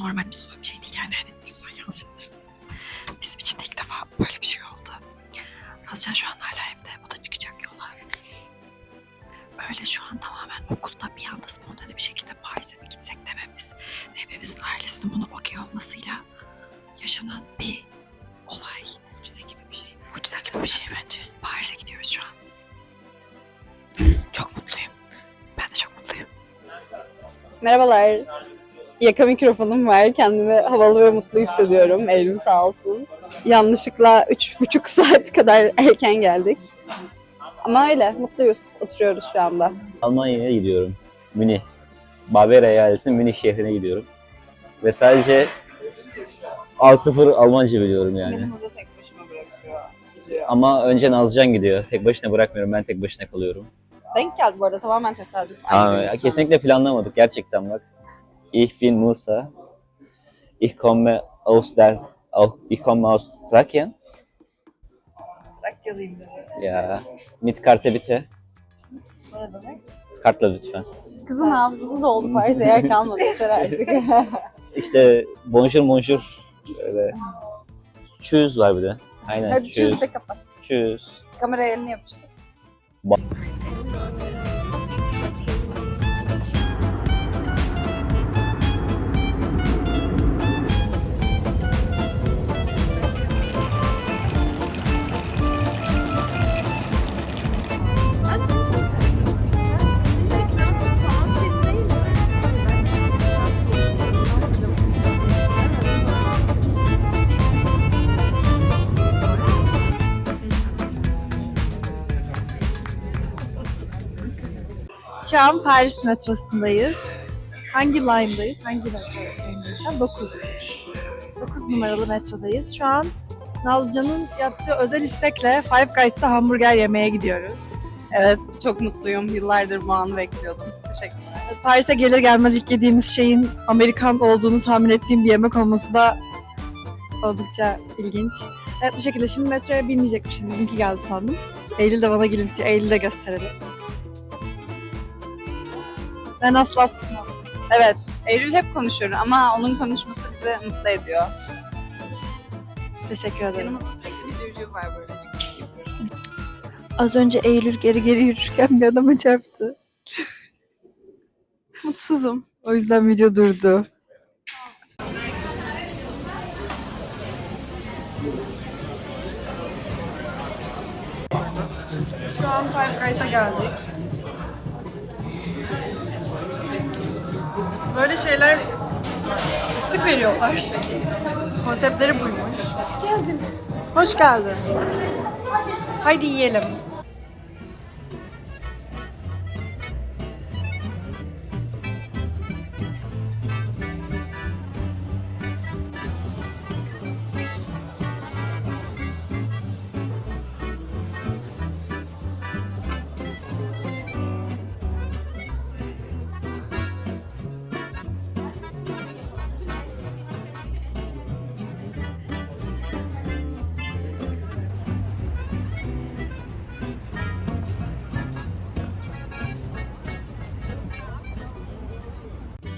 olan bir şey değil yani hani lütfen yanlış anlaşılmasın. Bizim için de ilk defa böyle bir şey oldu. Nazcan şu an hala evde. O da çıkacak yola. Öyle şu an tamamen okulda bir anda spontane bir şekilde Paris'e mi gitsek dememiz ve hepimizin ailesinin buna okey olmasıyla yaşanan bir olay. Mucize gibi bir şey. Mucize gibi bir şey bence. Paris'e gidiyoruz şu an. Çok mutluyum. Ben de çok mutluyum. Merhabalar. Yaka mikrofonum var. Kendimi havalı ve mutlu hissediyorum. Eylül sağ olsun. Yanlışlıkla üç buçuk saat kadar erken geldik. Ama öyle, mutluyuz. Oturuyoruz şu anda. Almanya'ya gidiyorum. Münih. Bavyera eyaletinin Münih şehrine gidiyorum. Ve sadece A0 Almanca biliyorum yani. burada tek başıma bırakıyor. Gidiyor. Ama önce Nazcan gidiyor. Tek başına bırakmıyorum. Ben tek başına kalıyorum. Denk geldi bu arada tamamen tesadüf. Aynı gün. kesinlikle planlamadık gerçekten bak. Ich bin Musa. Ich komme aus der auch, ich komme aus Trakya. Trakyalıyım dedi. Ya mit Karte bitte. Ne? Kartla lütfen. Kızın hafızası doldu Paris'e yer kalmadı yeter artık. İşte bonjour bonjour. Öyle. Tschüss var bir de. Aynen. Hadi tschüss. çüz de kapat. Tschüss. Kameraya elini yapıştır. Şu an Paris metrosundayız. Hangi line'dayız? Hangi metro şeyindeyiz şu an? 9. 9 numaralı metrodayız. Şu an Nazcan'ın yaptığı özel istekle Five Guys'ta hamburger yemeye gidiyoruz. Evet, çok mutluyum. Yıllardır bu anı bekliyordum. Teşekkürler. Paris'e gelir gelmez ilk yediğimiz şeyin Amerikan olduğunu tahmin ettiğim bir yemek olması da oldukça ilginç. Evet bu şekilde şimdi metroya binmeyecekmişiz. Bizimki geldi sandım. Eylül de bana gülümsüyor. Eylül de gösterelim. Ben asla susmam. Evet, Eylül hep konuşur ama onun konuşması bizi mutlu ediyor. Teşekkür ederim. Yanımızda sürekli bir civciv var böyle. Az önce Eylül geri geri yürürken bir adama çarptı. Mutsuzum. O yüzden video durdu. Şu an Five Guys'a geldik. Böyle şeyler fıstık veriyorlar. Konseptleri buymuş. Geldim. Hoş geldin. Haydi yiyelim.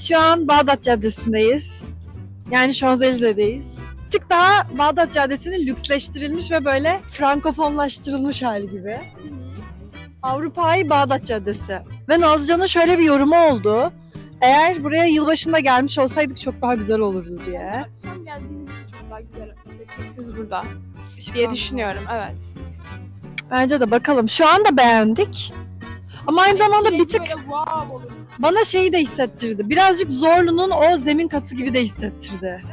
Şu an Bağdat Caddesi'ndeyiz. Yani Şanzelize'deyiz. Tık daha Bağdat Caddesi'nin lüksleştirilmiş ve böyle frankofonlaştırılmış hali gibi. Avrupa'yı Bağdat Caddesi. Ve Nazcan'ın şöyle bir yorumu oldu. Eğer buraya yılbaşında gelmiş olsaydık çok daha güzel olurdu diye. Akşam geldiğinizde çok daha güzel hissedeceksiniz burada. diye düşünüyorum. Evet. Bence de bakalım. Şu anda beğendik. Ama aynı zamanda bir tık Böyle wow olur. bana şeyi de hissettirdi. Birazcık Zorlu'nun o zemin katı gibi de hissettirdi.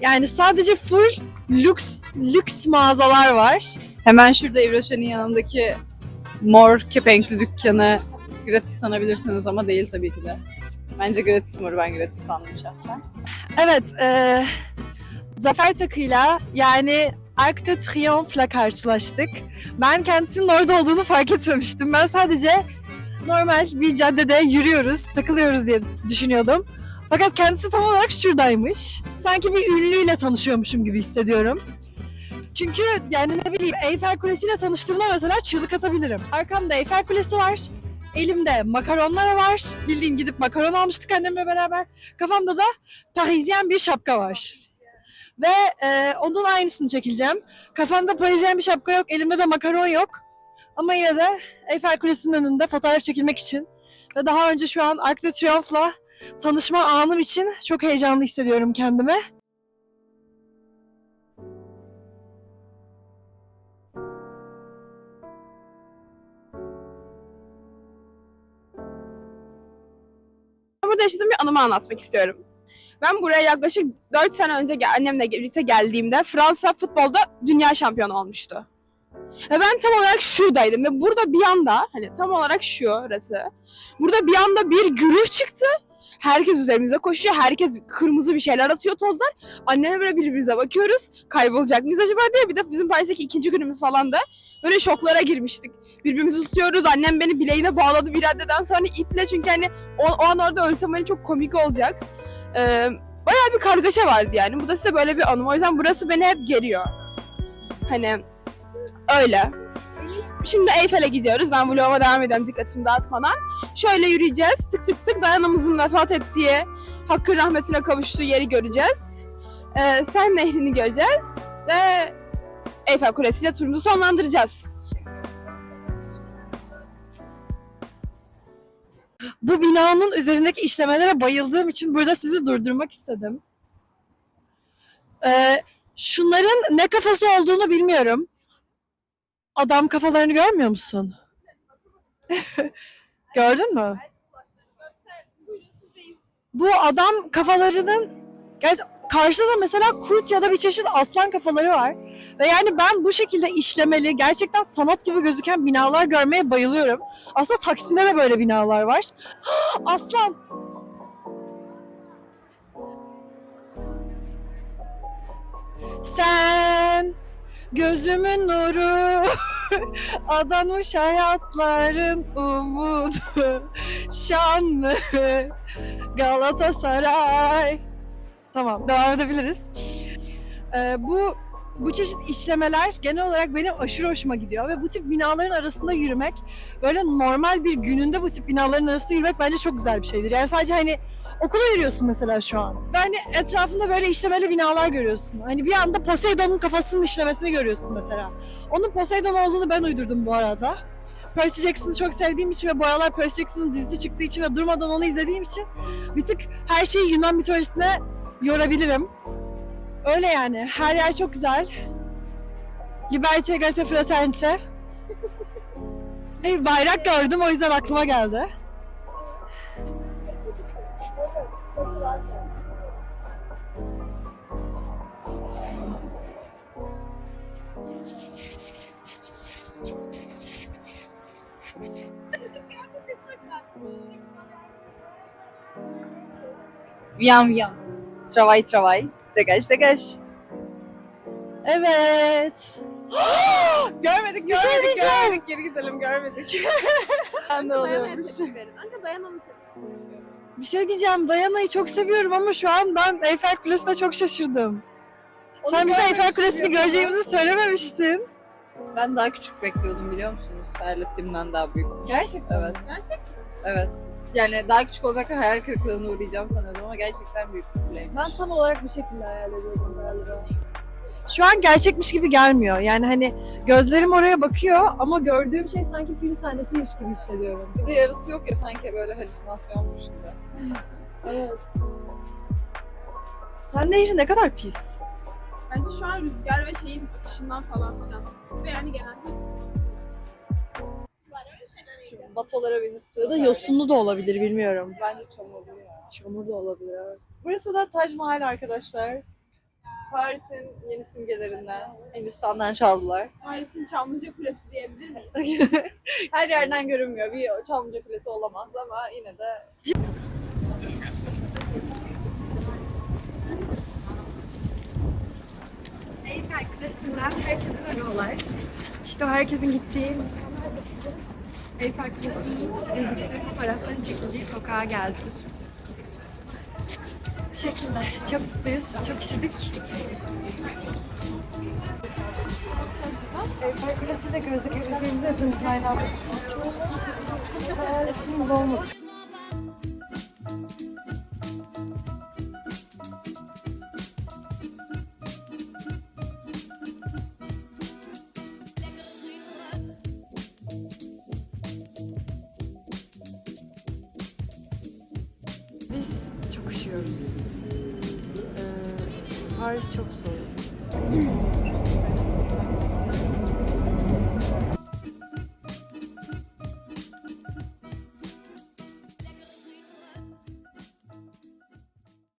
Yani sadece full lüks lüks mağazalar var. Hemen şurada Evroşen'in yanındaki mor kepenkli dükkanı gratis sanabilirsiniz ama değil tabii ki de. Bence gratis mor, ben gratis sandım şahsen. Evet, e, Zafer Takı'yla yani Arc de Triomphe'la karşılaştık. Ben kendisinin orada olduğunu fark etmemiştim. Ben sadece normal bir caddede yürüyoruz, takılıyoruz diye düşünüyordum. Fakat kendisi tam olarak şuradaymış. Sanki bir ünlüyle tanışıyormuşum gibi hissediyorum. Çünkü yani ne bileyim Eyfel Kulesi ile tanıştığımda mesela çığlık atabilirim. Arkamda Eyfel Kulesi var. Elimde makaronlar var. Bildiğin gidip makaron almıştık annemle beraber. Kafamda da Parisyen bir şapka var. Ve e, onun aynısını çekeceğim. Kafamda Parisyen bir şapka yok, elimde de makaron yok. Ama yine de Eyfel Kulesi'nin önünde fotoğraf çekilmek için ve daha önce şu an Arc de Triomphe'la tanışma anım için çok heyecanlı hissediyorum kendimi. Burada yaşadığım bir anımı anlatmak istiyorum. Ben buraya yaklaşık 4 sene önce annemle birlikte geldiğimde Fransa futbolda dünya şampiyonu olmuştu. Ve ben tam olarak şuradaydım ve burada bir anda hani tam olarak şu orası. Burada bir anda bir gürültü çıktı. Herkes üzerimize koşuyor. Herkes kırmızı bir şeyler atıyor tozlar. Annemle böyle birbirimize bakıyoruz. Kaybolacak mıyız acaba diye. Bir de bizim Paris'teki ikinci günümüz falan da böyle şoklara girmiştik. Birbirimizi tutuyoruz. Annem beni bileğine bağladı bir raddeden sonra iple çünkü hani o, o an orada ölsem hani çok komik olacak. Ee, bayağı bir kargaşa vardı yani. Bu da size böyle bir anım. O yüzden burası beni hep geriyor. Hani öyle. Şimdi Eyfel'e gidiyoruz. Ben vloguma devam ediyorum dikkatimi dağıtmadan. Şöyle yürüyeceğiz. Tık tık tık dayanamızın vefat ettiği, hakkın rahmetine kavuştuğu yeri göreceğiz. Ee, Sen Nehri'ni göreceğiz. Ve Eyfel Kulesi ile turumuzu sonlandıracağız. Bu binanın üzerindeki işlemelere bayıldığım için burada sizi durdurmak istedim. Ee, şunların ne kafası olduğunu bilmiyorum. Adam kafalarını görmüyor musun? Gördün mü? Bu adam kafalarının gerçi karşıda da mesela kurt ya da bir çeşit aslan kafaları var. Ve yani ben bu şekilde işlemeli, gerçekten sanat gibi gözüken binalar görmeye bayılıyorum. Aslında Taksim'de de böyle binalar var. Aslan. Sen gözümün nuru adanmış hayatların umudu şanlı Galatasaray. Tamam devam edebiliriz. Ee, bu bu çeşit işlemeler genel olarak benim aşırı hoşuma gidiyor ve bu tip binaların arasında yürümek böyle normal bir gününde bu tip binaların arasında yürümek bence çok güzel bir şeydir. Yani sadece hani okula yürüyorsun mesela şu an. Ve hani etrafında böyle işlemeli binalar görüyorsun. Hani bir anda Poseidon'un kafasının işlemesini görüyorsun mesela. Onun Poseidon olduğunu ben uydurdum bu arada. Percy Jackson'ı çok sevdiğim için ve bu aralar Percy Jackson'ın dizisi çıktığı için ve durmadan onu izlediğim için bir tık her şeyi Yunan mitolojisine yorabilirim. Öyle yani. Her yer çok güzel. Liberty, egalite, fraternite. Hey, bayrak gördüm o yüzden aklıma geldi. Viyan viyan. Travay travay. Degaj degaj. Evet. Görmedik, şey görmedik, diyeceğim. görmedik. Geri gidelim, görmedik. ben de oluyormuş. Önce dayanamın tepkisini istiyorum. Bir şey diyeceğim. Dayana'yı çok seviyorum ama şu an ben Eyfel Kulesi'ne çok şaşırdım. Onu Sen bize Eyfel görmemişim, Kulesi'ni göreceğimizi söylememiştin. Ben daha küçük bekliyordum biliyor musunuz? Hayal ettiğimden daha büyük. Gerçekten Evet, Gerçek evet. Yani daha küçük olacak hayal kırıklığına uğrayacağım sanıyordum ama gerçekten büyük bir kuleymiş. Ben tam olarak bu şekilde hayal ediyordum galiba. Şu an gerçekmiş gibi gelmiyor. Yani hani gözlerim oraya bakıyor ama gördüğüm şey sanki film sahnesiymiş gibi hissediyorum. Bir de yarısı yok ya sanki böyle halüsinasyonmuş gibi. Evet. Sen nehri ne kadar pis. Bence şu an rüzgar ve şeyin akışından falan filan. Ve yani genelde Batolara binip Ya da yosunlu da olabilir bilmiyorum. Bence çamurlu ya. Çamur da olabilir evet. Burası da Taj Mahal arkadaşlar. Paris'in yeni simgelerinden. Hindistan'dan çaldılar. Paris'in Çamlıca Kulesi diyebilir miyiz? Her yerden görünmüyor. Bir Çamlıca Kulesi olamaz ama yine de Eyfel Kulesi'nden herkese merhabalar. İşte o herkesin gittiği Eyfel Kulesi'nin gözüktüğü fotoğrafların çekildiği sokağa geldik. Bu şekilde. Çok mutluyuz. Çok üşüdük. Eyfel Kulesi'yle gözükebileceğimizi hepimizin aynı anda Hayaletim olmadı. Üşüyoruz. Ee, Paris çok soğuk.